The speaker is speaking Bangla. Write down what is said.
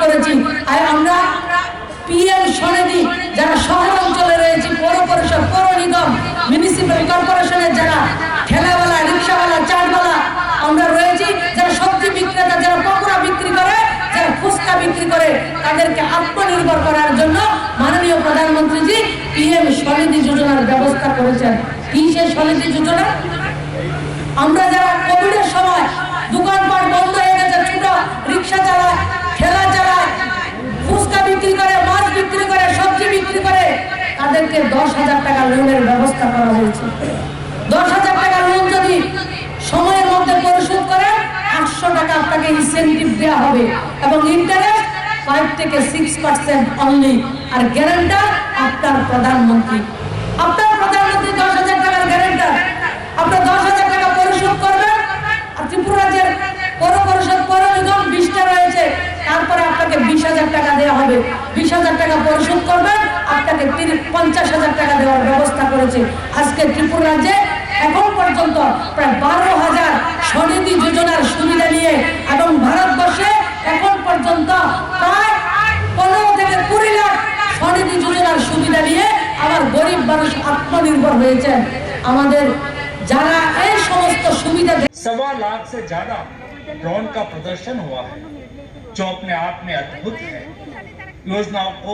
করেছি। আর আমরা যারা শহর অঞ্চলে রয়েছে, পৌর পরিষদ, পৌর নিগম মিউনিসিপ্যাল কর্পোরেশনের যারা ঠেলাওয়ালা, রিক্সাওয়ালা আমরা রয়েছি, যারা সবজি বিক্রেতা, যারা পকোড়া বিক্রি করে, যারা ফুচকা বিক্রি করে, তাদেরকে আত্মনির্ভর করার জন্য মাননীয় প্রধানমন্ত্রীজি পিএম স্বনিধি যোজনার ব্যবস্থা করেছেন। কি সেই স্বনিধি যোজনা? আমরা যারা হাজার টাকা লোনের ব্যবস্থা করা হয়েছে। দশ হাজার টাকা লোন যদি সময়ের মধ্যে পরিশোধ করে, আটশো টাকা আপনাকে ইনসেন্টিভ দেওয়া হবে এবং ইন্টারেস্ট ফাইভ থেকে সিক্স পার্সেন্ট অনলি আর গ্যারান্টার আপনার প্রধানমন্ত্রী। আপনার প্রধানমন্ত্রী দশ হাজার টাকার গ্যারান্টার আপনার দশ হাজার টাকা পরিশোধ করবেন আর ত্রিপুরা রাজ্যের পৌর পরিষদ পৌর নিগম বিশটা রয়েছে। তারপরে আপনাকে বিশ হাজার টাকা দেওয়া হবে। বিশ হাজার টাকা পরিশোধ করবেন আপনাকে তিরিশ পঞ্চাশ হাজার টাকা দেওয়ার ব্যবস্থা করেছে আজকে ত্রিপুরা রাজ্যে এখন পর্যন্ত প্রায় বারো হাজার স্বনিধি যোজনার সুবিধা নিয়ে এবং ভারতবর্ষে এখন পর্যন্ত প্রায় পনেরো থেকে কুড়ি লাখ স্বনিধি যোজনার সুবিধা নিয়ে আমার গরিব মানুষ আত্মনির্ভর হয়েছেন আমাদের যারা এই সমস্ত সুবিধা सवा लाख से ज्यादा ड्रोन का प्रदर्शन हुआ है जो अपने आप में अद्भुत है योजनाओं को